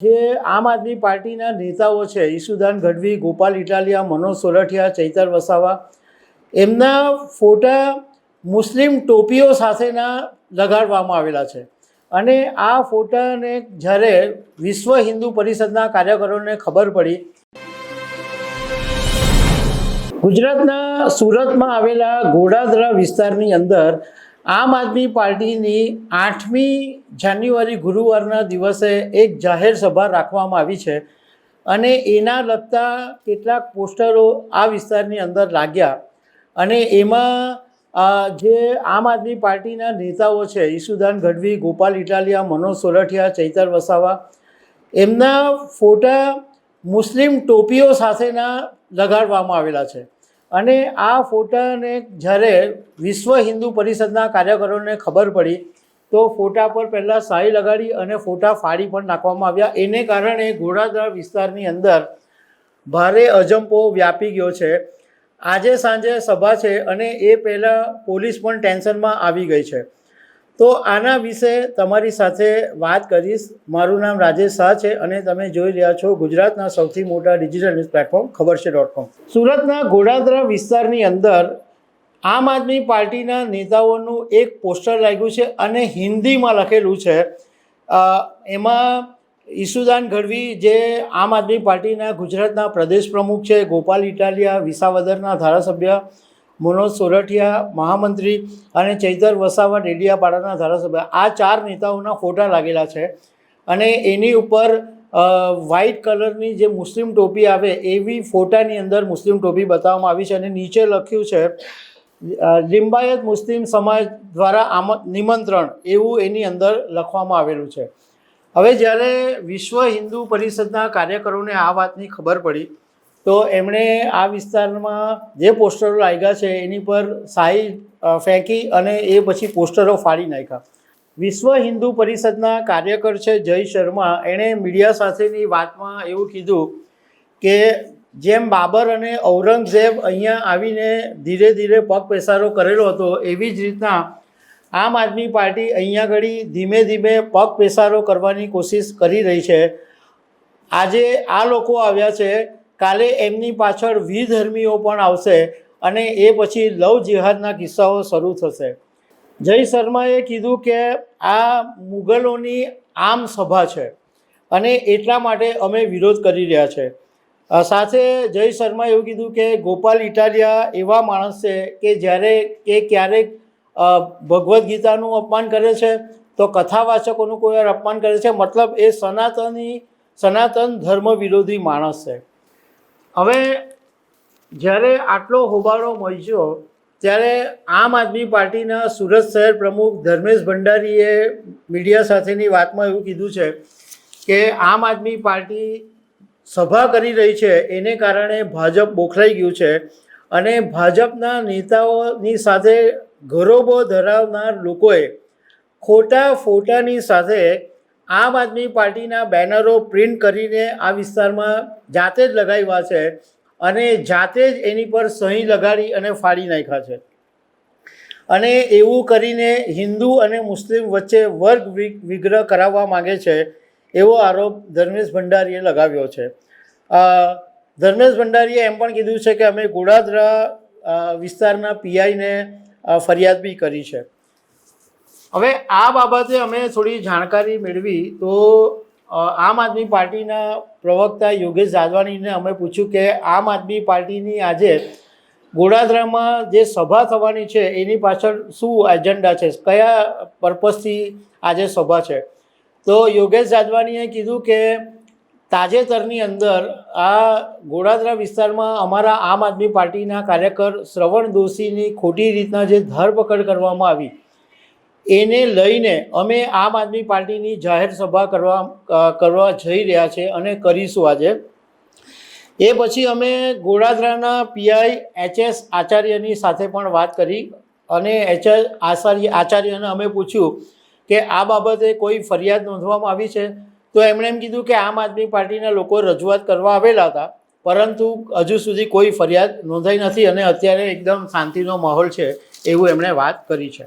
જે આમ આદમી પાર્ટીના નેતાઓ છે, ઈસુદાન ગઢવી, ગોપાલ ઇટાલિયા, મનોજ સોરઠિયા ચૈતર વસાવા, એમના ફોટા મુસ્લિમ ટોપીઓ સાથેના લગાડવામાં આવેલા છે. અને આ ફોટાને જ્યારે વિશ્વ હિન્દુ પરિષદના કાર્યકરોને ખબર પડી, ગુજરાતના સુરતમાં આવેલા ગોડાદરા વિસ્તારની અંદર આમ આદમી પાર્ટીની આઠમી જાન્યુઆરી ગુરુવારના દિવસે એક જાહેર સભા રાખવામાં આવી છે અને એના લગતા કેટલાક પોસ્ટરો આ વિસ્તારની અંદર લાગ્યા અને એમાં જે આમ આદમી પાર્ટીના નેતાઓ છે, ઈસુદાન ગઢવી, ગોપાલ ઇટાલિયા, મનોજ સોરઠિયા ચૈતર વસાવા, એમના ફોટા મુસ્લિમ ટોપીઓ સાથેના લગાડવામાં આવેલા છે. અને આ ફોટાને જ્યારે વિશ્વ હિન્દુ પરિષદના કાર્યકરોને ખબર પડી, તો ફોટા પર પહેલાં શાહી લગાડી અને ફોટા ફાડી પણ નાખવામાં આવ્યા. એને કારણે ઘોડાદરા વિસ્તારની અંદર ભારે અજંપો વ્યાપી ગયો છે. આજે સાંજે સભા છે અને એ પહેલાં પોલીસ પણ ટેન્શનમાં આવી ગઈ છે. તો આના વિશે તમારી સાથે વાત કરીશ. મારું નામ રાજેશ શાહ છે અને તમે જોઈ રહ્યા છો ગુજરાતના સૌથી મોટા ડિજિટલ ન્યૂઝ પ્લેટફોર્મ ખબર છે ડોટ કોમ સુરતના ઘોડાદરા વિસ્તારની અંદર આમ આદમી પાર્ટીના નેતાઓનું એક પોસ્ટર લાગ્યું છે અને હિન્દીમાં લખેલું છે. એમાં ઈસુદાન ગઢવી જે આમ આદમી પાર્ટીના ગુજરાતના પ્રદેશ પ્રમુખ છે, ગોપાલ ઇટાલિયા વિસાવદરના ધારાસભ્ય મનોજ સોરઠિયા મહામંત્રી અને ચૈતર વસાવા ડેડિયાપાડાના ધારાસભ્ય. આ ચાર નેતાઓના ફોટા લાગેલા છે અને એની ઉપર વ્હાઇટ કલરની જે મુસ્લિમ ટોપી આવે એવી ફોટાની અંદર મુસ્લિમ ટોપી બતાવવામાં આવી છે અને નીચે લખ્યું છે લિંબાયત મુસ્લિમ સમાજ દ્વારા આમ, નિમંત્રણ એવું એની અંદર લખવામાં આવેલું છે. હવે જ્યારે વિશ્વ હિન્દુ પરિષદના કાર્યકરોને આ વાતની ખબર પડી તો એમણે આ વિસ્તારમાં જે પોસ્ટરો લાગ્યા છે, એની પર શાહી ફેંકી અને એ પછી પોસ્ટરો ફાડી નાખ્યા. વિશ્વ હિન્દુ પરિષદના કાર્યકર છે જય શર્મા. એણે મીડિયા સાથેની વાતમાં એવું કીધું કે જેમ બાબર અને ઔરંગઝેબ અહીંયા આવીને ધીરે ધીરે પગ પેસારો કરેલો હતો, એવી જ રીતના આમ આદમી પાર્ટી અહીંયા આગળ ધીમે ધીમે પગ પેસારો કરવાની કોશિશ કરી રહી છે. આજે આ લોકો આવ્યા છે કાલે એમની પાછળ વિધર્મીઓ પણ આવશે અને એ પછી લવ જિહાદના કિસ્સાઓ શરૂ થશે. જય શર્માએ કીધું કે આ મુગલોની આમ સભા છે અને એટલા માટે અમે વિરોધ કરી રહ્યા છે. સાથે જય શર્માએ એવું કીધું કે ગોપાલ ઇટાલિયા એવા માણસ છે કે જ્યારે કે ક્યારેક ભગવદ્ ગીતાનું અપમાન કરે છે તો કથાવાચકોનું કોઈ વાર અપમાન કરે છે. મતલબ એ સનાતની, સનાતન ધર્મ વિરોધી માણસ છે. હવે જ્યારે આટલો હોબાળો મળ્યો, ત્યારે આમ આદમી પાર્ટીના સુરત શહેર પ્રમુખ ધર્મેશ ભંડારીએ મીડિયા સાથેની વાતમાં એવું કીધું છે કે આમ આદમી પાર્ટી સભા કરી રહી છે, એને કારણે ભાજપ બોખલાઈ ગયું છે અને ભાજપના નેતાઓની સાથે ગરોબો ધરાવનાર લોકોએ ખોટા ફોટાની સાથે આમ આદમી પાર્ટીના બેનરો પ્રિન્ટ કરીને આ વિસ્તારમાં જાતે જ લગાવ્યા છે અને જાતે જ એની પર સહી લગાડી અને ફાડી નાખ્યા છે. અને એવું કરીને હિન્દુ અને મુસ્લિમ વચ્ચે વર્ગ વિગ્રહ કરાવવા માગે છે એવો આરોપ ધર્મેશ ભંડારીએ લગાવ્યો છે. ધર્મેશ ભંડારીએ એમ પણ કીધું છે કે અમે ગોડાદરા વિસ્તારના પીઆઈને ફરિયાદ બી કરી છે. હવે આ બાબતે અમે થોડી જાણકારી મેળવી તો આમ આદમી પાર્ટીના પ્રવક્તા યોગેશ જાદવાણીને અમે પૂછ્યું કે આમ આદમી પાર્ટીની આજે ગોડાદરામાં જે સભા થવાની છે, એની પાછળ શું એજન્ડા છે? કયા પર્પઝથી આજે સભા છે? તો યોગેશ જાદવાણીએ કીધું કે તાજેતરની અંદર આ ગોડાદરા વિસ્તારમાં અમારા આમ આદમી પાર્ટીના કાર્યકર શ્રવણ દોશીની ખોટી રીતના જે ધરપકડ કરવામાં આવી એને લઈને અમે આમ આદમી પાર્ટીની જાહેર સભા કરવા કરવા જઈ રહ્યા છે અને કરીશું આજે. એ પછી અમે ગોડાદરાના પીઆઈ એચ એસ આચાર્યની સાથે પણ વાત કરી અને એચ એસ આચાર્ય, આચાર્યને અમે પૂછ્યું કે આ બાબતે કોઈ ફરિયાદ નોંધવામાં આવી છે? તો એમણે એમ કીધું કે આમ આદમી પાર્ટીના લોકો રજૂઆત કરવા આવેલા હતા, પરંતુ હજુ સુધી કોઈ ફરિયાદ નોંધાઈ નથી અને અત્યારે એકદમ શાંતિનો માહોલ છે એવું એમણે વાત કરી છે.